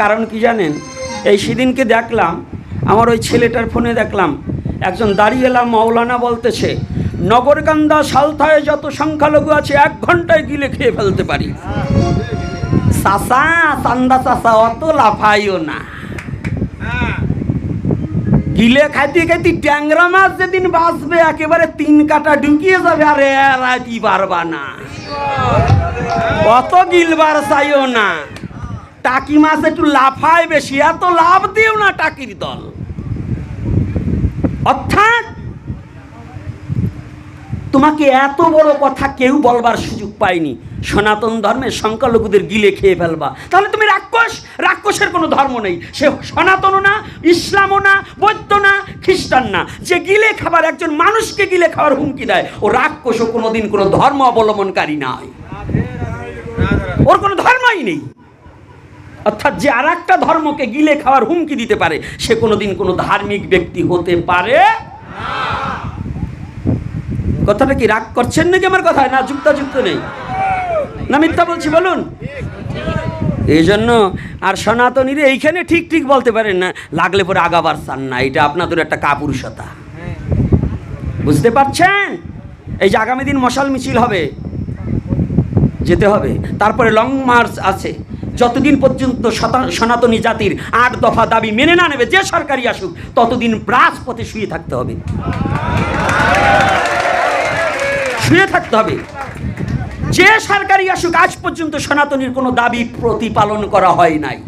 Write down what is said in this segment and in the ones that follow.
কারণ কি জানেন? এই সেদিনকে দেখলাম, আমার ওই ছেলেটার ফোনে দেখলাম, একজন দাঁড়িয়েলাম মৌলানা বলতেছে, নগরকান্দা সালথায় যত সংখ্যালঘু আছে, এক ঘন্টায় গিলে খেয়ে ফেলতে পারি। চাষা চান্দা চাষা অত লাফাইও না। গিলে খাইতে খাইতে ট্যাংরা মাছ যেদিন বাঁচবে, একেবারে তিন কাটা ঢুকিয়ে যাবে, আরে রাতি পারবা না অত গিলবার চাইও না। টাকি মাছ একটু লাফায় বেশি এত লাভ দিও না টাকির দল। অর্থাৎ, তোমাকে এত বড় কথা কেউ বলবার সুযোগ পায়নি। সনাতন ধর্মের সংখ্যালঘুদের গিলে খেয়ে ফেলবা। তাহলে তুমি রাক্ষস? রাক্ষসের কোনো ধর্ম নেই। সে সনাতনও না, ইসলামও না, বৌদ্ধ না, খ্রিস্টান না। যে গিলে খাবার, একজন মানুষকে গিলে খাওয়ার হুমকি দেয়, ও রাক্ষসও কোনোদিন কোনো ধর্ম অবলম্বনকারী নয় ওর কোনো ধর্মই নেই। অর্থাৎ যে আর একটা ধর্মকে গিলে খাওয়ার হুমকি দিতে পারে, সে কোনোদিন কোনো ধার্মিক ব্যক্তি হতে পারে কথাটা কি রাগ করছেন নাকি আমার কথায়? না, যুক্তাযুক্ত নেই। না, মিথ্যা বলছি, বলুন। এই জন্য আর সনাতনীরা এইখানে ঠিক ঠিক বলতে পারেন না, লাগলে পরে আগাবার চান না, এটা আপনাদের একটা কাপুরুষতা। বুঝতে পারছেন? এই যে আগামী দিন মশাল মিছিল হবে, যেতে হবে, তারপরে লং মার্চ আছে। যতদিন পর্যন্ত সনাতনী জাতির আট দফা দাবি মেনে না নেবে, যে সরকারি আসুক, ততদিন রাজপথে শুয়ে থাকতে হবে। শুয়ে থাকতে হবে। যে সরকারি আসুক, আজ পর্যন্ত সনাতনীর কোনো দাবি প্রতিপালন করা হয় নাই।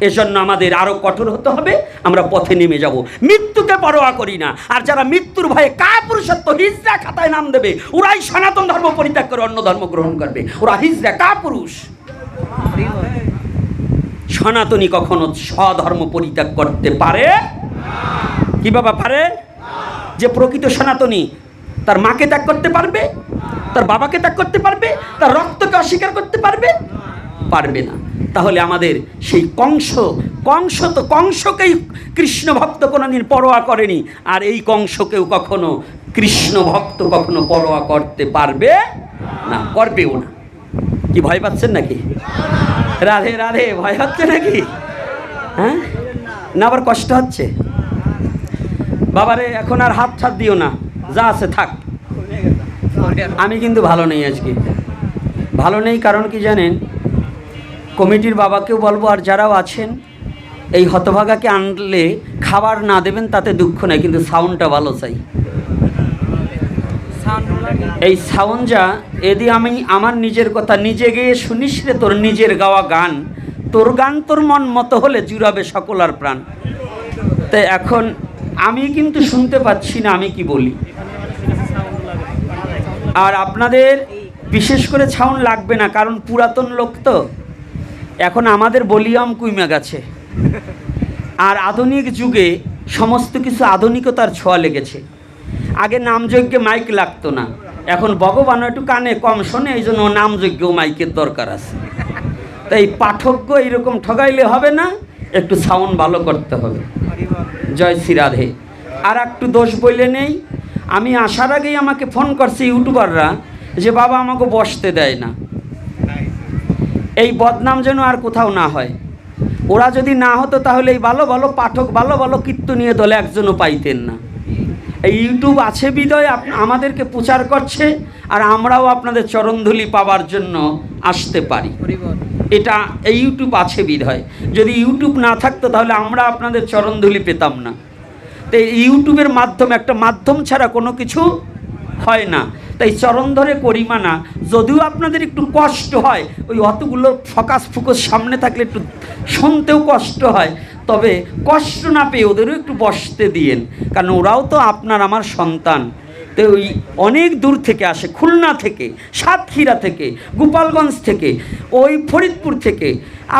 এজন্য আমাদের আরও কঠোর হতে হবে, আমরা পথে নেমে যাব। মৃত্যুকে পরোয়া করি না। আর যারা মৃত্যুর ভয়ে কাপুরুষত্ব হিজড়া খাতায় নাম দেবে, ওরাই সনাতন ধর্ম পরিত্যাগ করে অন্য ধর্ম গ্রহণ করবে। ওরা হিজড়া, কাপুরুষ। সনাতনী কখনো স্বধর্ম পরিত্যাগ করতে পারে? কি বাবা পারে? যে প্রকৃত সনাতনী তার মাকে ত্যাগ করতে পারবে? তার বাবাকে ত্যাগ করতে পারবে? তার রক্তকে অস্বীকার করতে পারবে? পারবে না। তাহলে আমাদের সেই কংস কংস তো কংসকেই কৃষ্ণ ভক্ত কোনোদিন পরোয়া করেনি। আর এই কংসকেও কখনো কৃষ্ণ ভক্ত কখনো পরোয়া করতে পারবে না, করবেও না। কি ভয় পাচ্ছেন নাকি? রাধে রাধে, ভয় হচ্ছে নাকি? হ্যাঁ? না, আবার কষ্ট হচ্ছে? বাবারে, এখন আর হাত ছাড় দিও না। যা আছে থাক। আমি কিন্তু ভালো নেই আজকে। ভালো নেই কারণ কি জানেন? কমিটির বাবাকেও বলব, আর যারাও আছেন, এই হতভাগাকে আনলে খাবার না দেবেন, তাতে দুঃখ নেই, কিন্তু সাউন্ডটা ভালো চাই। এই সাউন্ড এদি আমি আমার নিজের কথা নিজে গেয়ে শুনিস রে তোর নিজের গাওয়া গান। তোর গান তোর মন মতো হলে জুড়াবে সকল আর প্রাণ। তাই এখন আমি কিন্তু শুনতে পাচ্ছি না, আমি কি বলি? আর আপনাদের বিশেষ করে ছাউন লাগবে না, কারণ পুরাতন লোক তো। এখন আমাদের বলিয়াম কুইমা গেছে। আর আধুনিক যুগে সমস্ত কিছু আধুনিকতার ছোঁয়া লেগেছে। আগে নামযজ্ঞে মাইক লাগতো না। এখন ভগবান একটু কানে কম শোনে এই জন্য নামযজ্ঞ মাইকের দরকার আছে। তাই পাঠক্য এইরকম ঠগাইলে হবে না, একটু সাউন্ড ভালো করতে হবে। জয় শ্রী রাধে। আর একটু দোষ বইলে নেই, আমি আসার আগেই আমাকে ফোন করছে ইউটিউবাররা যে, বাবা, আমাকে বসতে দেয় না। এই বদনাম যেন আর কোথাও না হয়। ওরা যদি না হতো তাহলে এই ভালো ভালো পাঠক, ভালো ভালো কীর্তনীয় দলে একজনও পাইতেন না। এই ইউটিউব আছে বিদয় আমাদেরকে প্রচার করছে আর আমরাও আপনাদের চরণধুলি পাওয়ার জন্য আসতে পারি। এটা এই ইউটিউব আছে বিধয় যদি ইউটিউব না থাকতো তাহলে আমরা আপনাদের চরণধুলি পেতাম না। তো ইউটিউবের মাধ্যমে, একটা মাধ্যম ছাড়া কোনো কিছু হয় না। তাই চরণ ধরে করিমানা যদিও আপনাদের একটু কষ্ট হয়, ওই অতগুলো ফকাস ফুকস সামনে থাকলে একটু শুনতেও কষ্ট হয়। তবে কষ্ট না পেয়ে ওদেরও একটু বসতে দিয়েন। কারণ ওরাও তো আপনার আমার সন্তান। তো ওই অনেক দূর থেকে আসে, খুলনা থেকে, সাতক্ষীরা থেকে, গোপালগঞ্জ থেকে, ওই ফরিদপুর থেকে।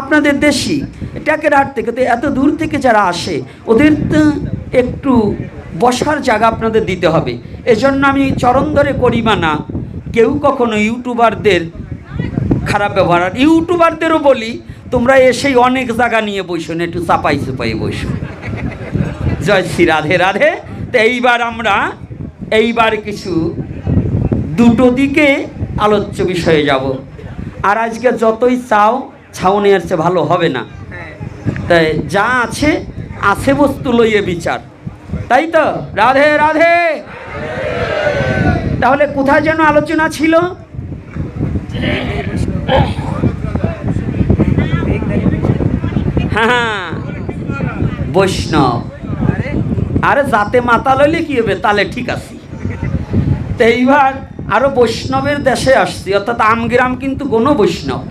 আপনাদের দেশি, ট্যাকেরহাট থেকে, তো এত দূর থেকে যারা আসে, ওদের তো একটু বসার জায়গা আপনাদের দিতে হবে। এজন্য আমি চরণ ধরে করি না, কেউ কখনো ইউটিউবারদের খারাপ ব্যবহার, আর ইউটিউবারদেরও বলি তোমরা এসেই অনেক জায়গা নিয়ে বসো, না একটু চাপাই চুপাই বসো। জয় শ্রী রাধে রাধে। তো এইবার আমরা, এইবার কিছু দুটো দিকে আলোচ্য বিষয়ে যাব। আর আজকে যতই চাও, ছাউনি চেয়ে ভালো হবে না। তাই যা আছে আছে বস্তু লইয়ে বিচার। তাই তো? রাধে রাধে! তাহলে কোথায় যেন আলোচনা ছিল? হ্যাঁ। বৈষ্ণব। আরে যাতে মাতাল হইলে কি হবে? তাহলে ঠিক আছে। তো এইবার আরও বৈষ্ণবের দেশে আসছি, অর্থাৎ আমগ্রাম কিন্তু কোনো বৈষ্ণব।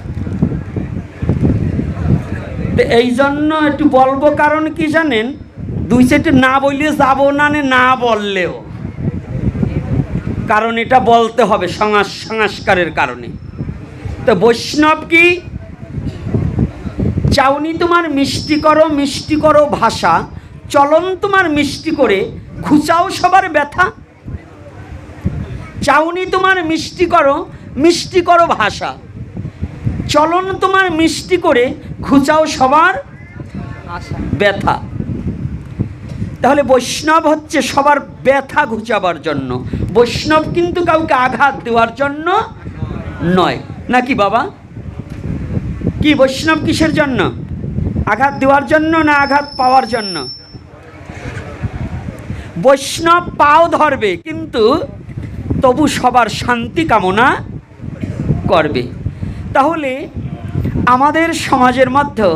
এই জন্য একটু বলব কারণ কি জানেন? দুই সেটে না বললে যাব নে না বললেও। কারণ এটা বলতে হবে সংস্কারের কারণে। তো বৈষ্ণব কি? চাউনি তোমার মিষ্টি করো মিষ্টি করো ভাষা, চলন তোমার মিষ্টি করে, খুচাও সবার ব্যথা। চাউনি তোমার মিষ্টি করো মিষ্টি করো ভাষা, চলন তোমার মিষ্টি করে, খুচাও সবার ব্যথা। তাহলে বৈষ্ণব হচ্ছে সবার ব্যথা ঘুচাবার জন্য। বৈষ্ণব কিন্তু কাউকে আঘাত দেওয়ার জন্য নয়। নাকি বাবা? কি বৈষ্ণব কিসের জন্য? আঘাত দেওয়ার জন্য না আঘাত পাওয়ার জন্য? বৈষ্ণব পাও ধরবে, কিন্তু তবু সবার শান্তি কামনা করবে। তাহলে আমাদের সমাজের মধ্যে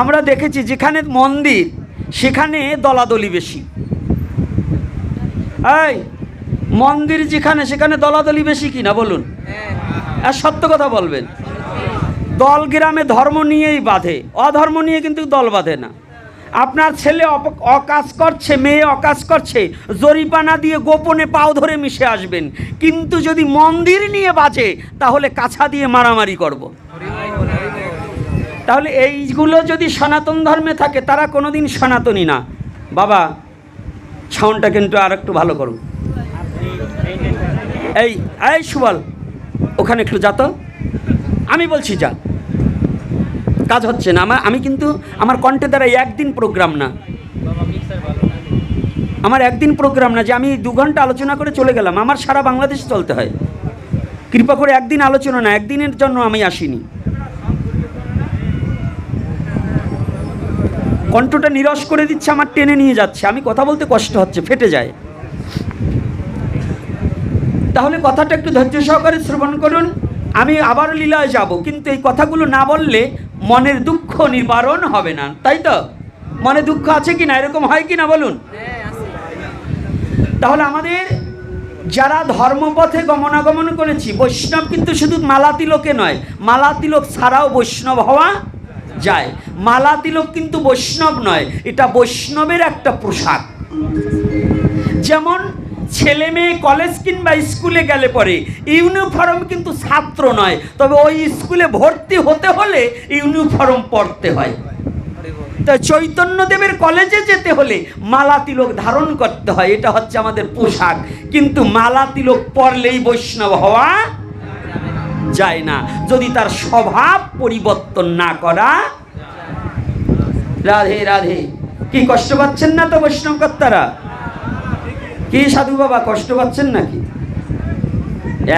আমরা দেখেছি যেখানে মন্দির, সেখানে দলাদলি বেশি। এই, মন্দির যেখানে, সেখানে দলাদলি বেশি কিনা বলুন? আর সত্য কথা বলবেন? দল গ্রামে ধর্ম নিয়েই বাঁধে, অধর্ম নিয়ে কিন্তু দল বাঁধে না। আপনার ছেলে অকাজ করছে, মেয়ে অকাজ করছে জরিপানা দিয়ে গোপনে পাও ধরে মিশে আসবেন। কিন্তু যদি মন্দির নিয়ে বাঁচে তাহলে কাছা দিয়ে মারামারি করব। তাহলে এইগুলো যদি সনাতন ধর্মে থাকে, তারা কোনোদিন সনাতনী না। বাবা সাউন্ডটা কিন্তু আর একটু ভালো করুন। এই এই সুবল, ওখানে একটু যা তো। আমি বলছি যা। কাজ হচ্ছে না। আমার আমি কিন্তু আমার কণ্ঠে দ্বারা একদিন প্রোগ্রাম না। আমার একদিন প্রোগ্রাম না যে আমি দু ঘণ্টা আলোচনা করে চলে গেলাম। আমার সারা বাংলাদেশ চলতে হয়। কৃপা করে একদিন আলোচনা না একদিনের জন্য আমি আসিনি। কণ্ঠটা নিরস করে দিচ্ছে আমার টেনে নিয়ে যাচ্ছে। আমি কথা বলতে কষ্ট হচ্ছে ফেটে যায়। তাহলে কথাটা একটু ধৈর্য সহকারে শ্রবণ করুন। আমি আবার লীলায় যাব, কিন্তু এই কথাগুলো না বললে মনের দুঃখ নিবারণ হবে না, তাই তো? মনে দুঃখ আছে কি না এরকম হয় কি না বলুন? তাহলে আমাদের যারা ধর্মপথে গমনাগমন করেছি, বৈষ্ণব কিন্তু শুধু মালা তিলকে নয় মালা তিলক ছাড়াও বৈষ্ণব হওয়া যায়। মালা তিলক কিন্তু বৈষ্ণব নয়, এটা বৈষ্ণবের একটা পোশাক। যেমন ছেলে মেয়ে কলেজ কিংবা স্কুলে গেলে পরে ইউনিফর্ম কিন্তু ছাত্র নয়। তবে ওই স্কুলে ভর্তি হতে হলে ইউনিফর্ম পরতে হয়। তা চৈতন্যদেবের কলেজে যেতে হলে মালা তিলক ধারণ করতে হয়, এটা হচ্ছে আমাদের পোশাক। কিন্তু মালা তিলক পরলেই বৈষ্ণব হওয়া যায় না। যদি তার স্বভাব পরিবর্তন না করা রাধে রাধে। কি কষ্ট পাচ্ছেন না তো বৈষ্ণব কর্তারা? কি সাধু বাবা, কষ্ট পাচ্ছেন নাকি?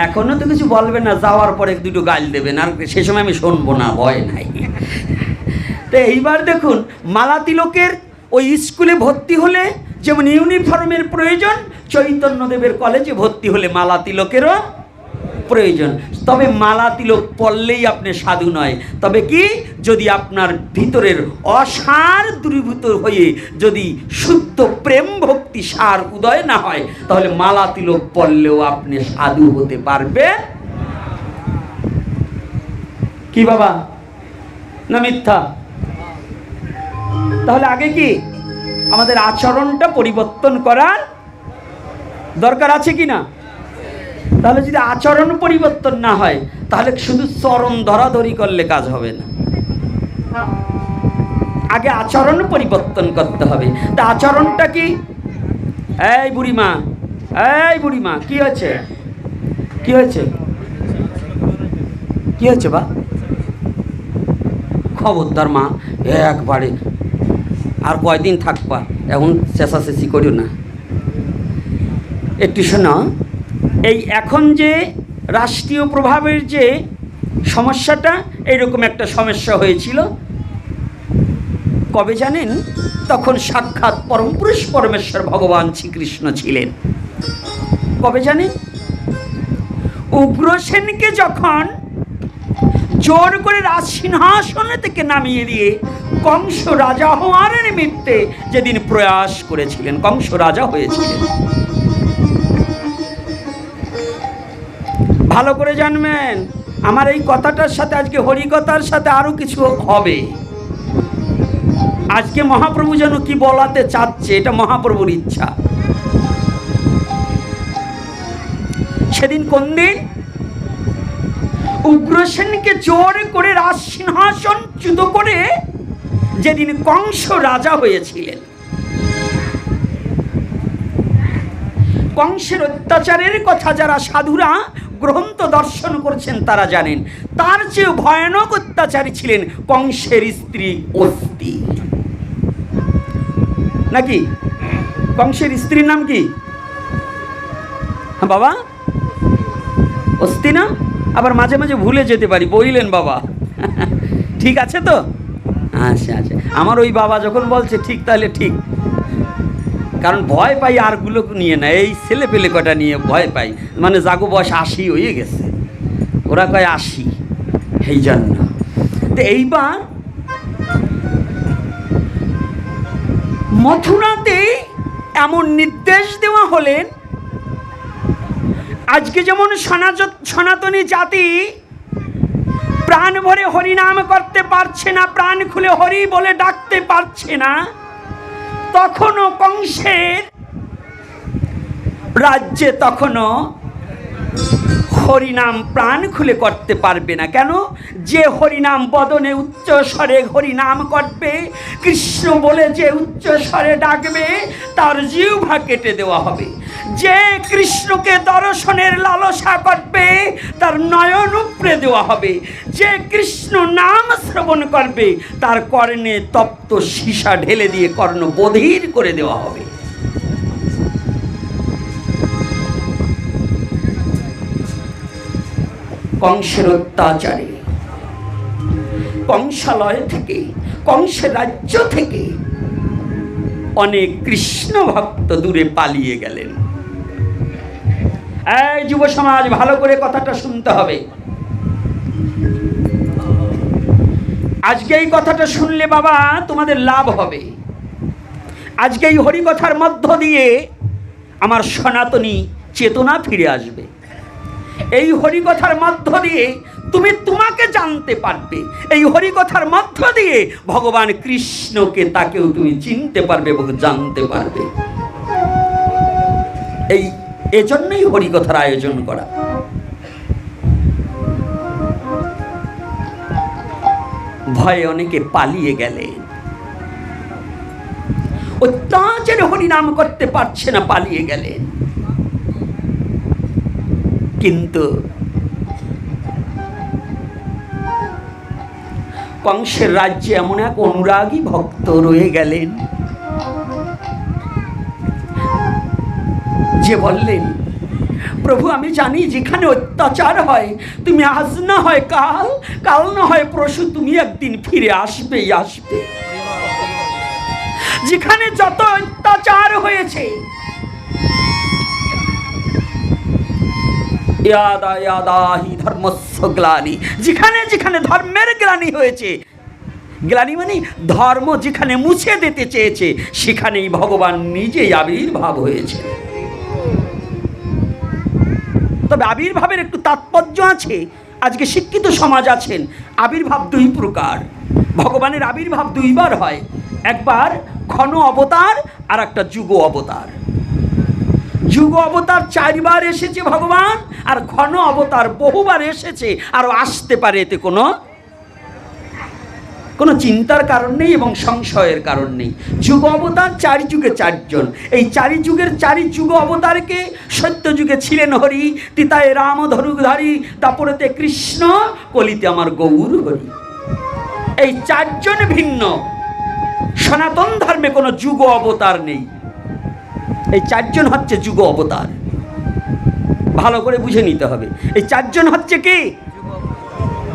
এখনও তো কিছু বলবে না, যাওয়ার পরে দুটো গাল দেবেন, আর সে সময় আমি শুনব না, ভয় নাই। তো এইবার দেখুন মালা লোকের ওই স্কুলে ভর্তি হলে যেমন ইউনিফর্মের প্রয়োজন, চৈতন্যদেবের কলেজে ভর্তি হলে মালা তিলকেরও প্রয়োজন। তবে মালা তিলক পড়লেই আপনি সাধু নয়। তবে কি? যদি আপনার ভিতরের অসার দূরীভূত হয়ে যদি শুদ্ধ প্রেম ভক্তি সার উদয় না হয়, তাহলে মালা তিলক পড়লেও আপনি সাধু হতে পারবে কি বাবা? না মিথ্যা? তাহলে আগে কি? আমাদের আচরণটা পরিবর্তন করার দরকার আছে কি না? তাহলে যদি আচরণ পরিবর্তন না হয়, তাহলে শুধু চরণ ধরাধরি করলে কাজ হবে না। আগে আচরণ পরিবর্তন করতে হবে। তা আচরণটা কি? এই বুড়িমা এই বুড়িমা, কি হয়েছে? কি হয়েছে? কি হয়েছে বা? খবরদার মা, একবারে। আর কয়দিন থাকবা? এখন চেঁচাচেঁচি করিও না। একটু শোনো। এই এখন যে রাষ্ট্রীয় প্রভাবের যে সমস্যাটা, এইরকম একটা সমস্যা হয়েছিল। কবে জানেন? তখন সাক্ষাৎ পরমপুরুষ পরমেশ্বর ভগবান শ্রীকৃষ্ণ ছিলেন। কবে জানেন? উগ্রসেনকে যখন জোর করে রাজ সিংহাসন থেকে নামিয়ে দিয়ে কংস রাজা হওয়ার নিমিত্তে যেদিন প্রয়াস করেছিলেন, কংস রাজা হয়েছিলেন। ভালো করে জানবেন। আমার এই কথাটার সাথে, আজকে হরিকথার সাথে আরও কিছু হবে। আজকে মহাপ্রভু যেন কি বলাতে চাচ্ছে, এটা মহাপ্রভুর ইচ্ছা। সেদিন কোন দিন? উগ্রসেনকে জোর করে রাজ সিংহাসন চ্যুত করে যেদিন কংস রাজা হয়েছিলেন। কংসের অত্যাচারের কথা যারা সাধুরা গ্রন্থ দর্শন করেছেন তারা জানেন। তার চেয়ে ভয়ানক অত্যাচারী ছিলেন কংসের স্ত্রী অস্তি। নাকি? কংসের স্ত্রীর নাম কি? হ্যাঁ বাবা? অস্তি না? আবার মাঝে মাঝে ভুলে যেতে পারি বইলেন বাবা। ঠিক আছে তো? আচ্ছা আচ্ছা। আমার ওই বাবা যখন বলছে, ঠিক তাহলে ঠিক। কারণ ভয় পাই আরগুলো নিয়ে না, এই ছেলে পেলে কটা নিয়ে ভয় পাই। মানে জাগো বয়স আশি হয়ে গেছে। ওরা কয় আশি। এই জন্য তো এইবার মথুরাতে এমন নির্দেশ দেওয়া হলেন, আজকে যেমন সনাতনী জাতি প্রাণ ভরে হরিনাম করতে পারছে না, প্রাণ খুলে হরি বলে ডাকতে পারছে না তখনও কংসের রাজ্যে তখনও হরিনাম প্রাণ খুলে করতে পারবে না। কেন? যে হরিনাম বদনে উচ্চ স্বরে হরিনাম করবে, কৃষ্ণ বলে যে উচ্চ স্বরে ডাকবে, তার জিহ্বা কেটে দেওয়া হবে। যে কৃষ্ণকে দর্শনের লালসা করবে, তার নয়ন উপড়ে দেওয়া হবে। যে কৃষ্ণ নাম শ্রবণ করবে, তার কর্ণে তপ্ত সীসা ঢেলে দিয়ে কর্ণ বধির করে দেওয়া হবে। কংসের অত্যাচারে কংসালয় থেকে কংসের রাজ্য থেকে অনেক কৃষ্ণ ভক্ত দূরে পালিয়ে গেলেন। এই যুব সমাজ, ভালো করে কথাটা শুনতে হবে। আজকে এই কথাটা শুনলে বাবা, তোমাদের লাভ হবে। আজকে এই হরিকথার মধ্য দিয়ে আমার সনাতনী চেতনা ফিরে আসবে। এই হরিকথার মধ্য দিয়ে তুমি তোমাকে জানতে পারবে। এই হরিকথার মধ্য দিয়ে ভগবান কৃষ্ণকে তাকেও তুমি চিনতে পারবে এবং জানতে পারবে। এই এজন্যই হরিকথার আয়োজন করা। ভয়ে অনেকে পালিয়ে গেলেন অত্যাচারে হরিনাম করতে পারছে না, পালিয়ে গেলেন কিন্তু কংসের রাজ্যে এমন এক অনুরাগী ভক্ত রয়ে গেলেন যে বললেন, প্রভু, আমি জানি যেখানে অত্যাচার হয়, তুমি আজ না হয় কাল কাল না হয় পরশু তুমি একদিন ফিরে আসবেই আসবে। যেখানে যত অত্যাচার হয়েছে ইয়াদা ইয়াদা হি ধর্মস্য গ্লানি। যেখানে যেখানে ধর্মের গ্লানি হয়েছে। গ্লানি মানে ধর্ম যেখানে মুছে দিতে চেয়েছে, সেখানেই ভগবান নিজেই আবির্ভাব হয়েছে। তবে আবির্ভাবের একটু তাৎপর্য আছে। আজকে শিক্ষিত সমাজ আছেন, আবির্ভাব দুই প্রকার। ভগবানের আবির্ভাব দুইবার হয়, একবার ঘন অবতার আর একটা যুগ অবতার। যুগ অবতার চারবার এসেছে ভগবান, আর ঘন অবতার বহুবার এসেছে আরও আসতে পারে এতে কোনো কোনো চিন্তার কারণ নেই এবং সংশয়ের কারণ নেই। যুগ অবতার চারি যুগে চারজন। এই চারি যুগের চারি যুগ অবতারকে সত্য যুগে ছিলেন হরি, তিতায় রাম ধরুধারী দাপরেতে কৃষ্ণ, কলিতে আমার গৌর হরি। এই চারজন ভিন্ন। সনাতন ধর্মে কোনো যুগ অবতার নেই। এই চারজন হচ্ছে যুগ অবতার। ভালো করে বুঝে নিতে হবে। এই চারজন হচ্ছে কি?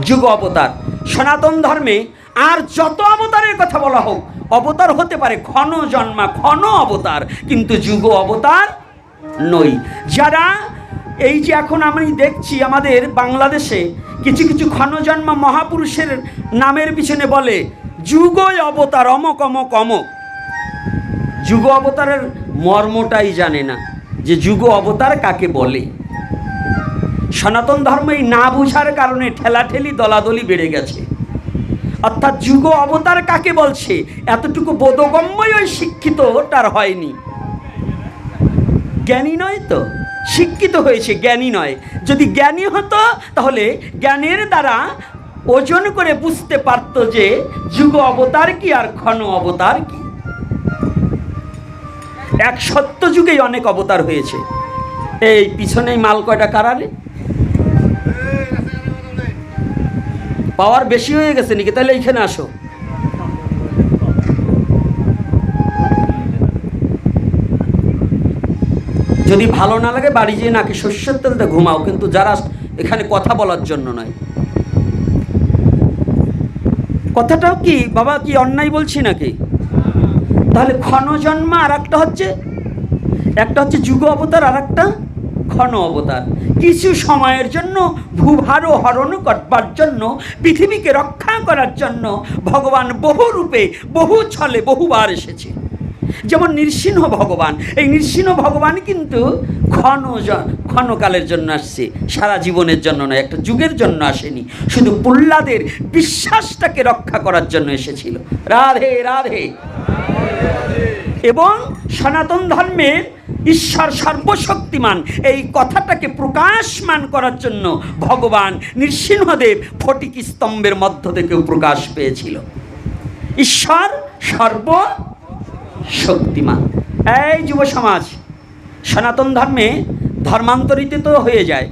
যুগ অবতার। সনাতন ধর্মে আর যত অবতারের কথা বলা হোক, অবতার হতে পারে ক্ষণ জন্মা ক্ষণ অবতার, কিন্তু যুগ অবতার নই যারা এই যে এখন আমি দেখছি আমাদের বাংলাদেশে কিছু কিছু ক্ষণজন্মা মহাপুরুষের নামের পিছনে বলে, যুগই অবতার অমক অমক অমক। যুগ অবতারের মর্মটাই জানে না যে যুগ অবতার কাকে বলে। সনাতন ধর্ম এই না বুঝার কারণে ঠেলাঠেলি দলাদলি বেড়ে গেছে। অর্থাৎ যুগ অবতার কাকে বলছে? এতটুকু বোধগম্যই ওই শিক্ষিত তার হয়নি। জ্ঞানী নয় তো? শিক্ষিত হয়েছে, জ্ঞানী নয়। যদি জ্ঞানী হতো, তাহলে জ্ঞানের দ্বারা ওজন করে বুঝতে পারত যে যুগ অবতার কি আর ক্ষণ অবতার কি। এক সত্য যুগেই অনেক অবতার হয়েছে। এই পিছনেই মাল কয়টা? কারারে পাওয়ার বেশি হয়ে গেছে নাকি? তাহলে এইখানে আসো। যদি ভালো না লাগে, বাড়ি যেয়ে নাকি শস্যের তেলতে ঘুমাও, কিন্তু যারা এখানে কথা বলার জন্য নয়। কথাটাও কি? বাবা, কি অন্যায় বলছি নাকি? তাহলে ক্ষণ ক্ষণজন্মা আর একটা হচ্ছে একটা হচ্ছে যুগ অবতার আর একটা ক্ষণ অবতার। কিছু সময়ের জন্য ভূভার হরণ করবার জন্য, পৃথিবীকে রক্ষা করার জন্য ভগবান বহু রূপে, বহু ছলে বহুবার এসেছে। যেমন নৃসিংহ ভগবান, এই নৃসিংহ ভগবান কিন্তু ক্ষণ ক্ষণকালের জন্য আসছে, সারা জীবনের জন্য নয়, একটা যুগের জন্য আসেনি। শুধু প্রহ্লাদের বিশ্বাসটাকে রক্ষা করার জন্য এসেছিল। রাধে রাধে। এবং সনাতন ধর্মের ঈশ্বর সর্বশক্তিমান। এই কথাটাকে প্রকাশমান করার জন্য ভগবান নৃসিংহদেব ফটিক স্তম্ভের মধ্য থেকেও প্রকাশ পেয়েছিল। ঈশ্বর সর্ব শক্তিমান এই যুব সমাজ সনাতন ধর্মে ধর্মান্তরিত হয়ে যায়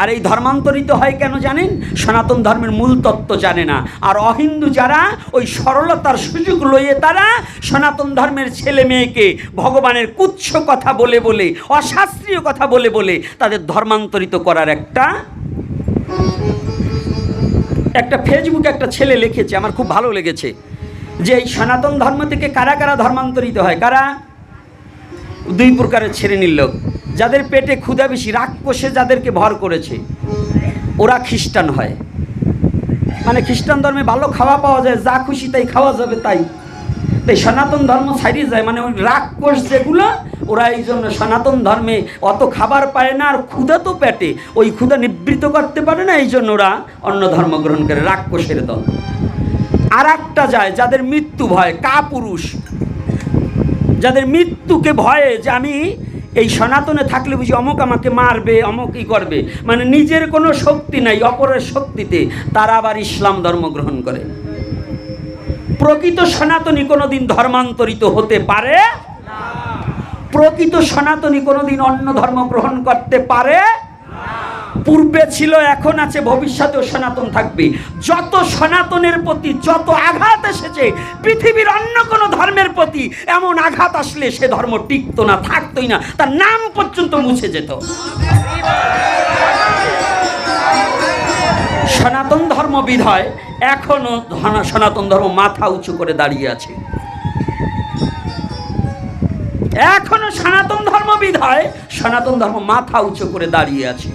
আর এই ধর্মান্তরিত হয় কেন জানেন? সনাতন ধর্মের মূল তত্ত্ব জানে না। আর অহিন্দু যারা, ওই সরলতার সুযোগ লইয়ে তারা সনাতন ধর্মের ছেলে মেয়েকে ভগবানের কুচ্ছ কথা বলে বলে, অশাস্ত্রীয় কথা বলে বলে তাদের ধর্মান্তরিত করার একটা একটা ফেসবুকে একটা ছেলে লিখেছে, আমার খুব ভালো লেগেছে, যে এই সনাতন ধর্ম থেকে কারা কারা ধর্মান্তরিত হয়? কারা? দুই প্রকারের শ্রেণির লোক যাদের পেটে ক্ষুধা বেশি, রাক্ষসে যাদেরকে ভর করেছে, ওরা খ্রিস্টান হয়। মানে খ্রিস্টান ধর্মে ভালো খাওয়া পাওয়া যায়, যা খুশি তাই খাওয়া যাবে তাই। তাই সনাতন ধর্ম ছাড়িয়ে যায় মানে ওই রাক্ষস যেগুলো, ওরা এই জন্য সনাতন ধর্মে অত খাবার পায় না, আর ক্ষুধা তো পেটে। ওই ক্ষুধা নিবৃত্ত করতে পারে না, এই জন্য ওরা অন্য ধর্ম গ্রহণ করে, রাক্ষসের দল। আর একটা যায়, যাদের মৃত্যু ভয় কা পুরুষ যাদের মৃত্যুকে ভয়ে যে আমি এই সনাতনে থাকলে বুঝি অমুক আমাকে মারবে, অমুক ই করবে। মানে নিজের কোনো শক্তি নাই, অপরের শক্তিতে তারা আবার ইসলাম ধর্ম গ্রহণ করে। প্রকৃত সনাতনী কোনোদিন ধর্মান্তরিত হতে পারে? প্রকৃত সনাতনী কোনোদিন অন্য ধর্ম গ্রহণ করতে পারে? পূর্বে ছিল, এখন আছে, ভবিষ্যতেও সনাতন থাকবে। যত সনাতনের প্রতি, যত আঘাত এসেছে, পৃথিবীর অন্য কোনো ধর্মের প্রতি এমন আঘাত আসলে সে ধর্ম টিকতো না, থাকতোই না। তার নাম পর্যন্ত মুছে যেত। সনাতন ধর্ম বিধায় এখনও সনাতন ধর্ম মাথা উঁচু করে দাঁড়িয়ে আছে। এখনও সনাতন ধর্ম বিধায় সনাতন ধর্ম মাথা উঁচু করে দাঁড়িয়ে আছে।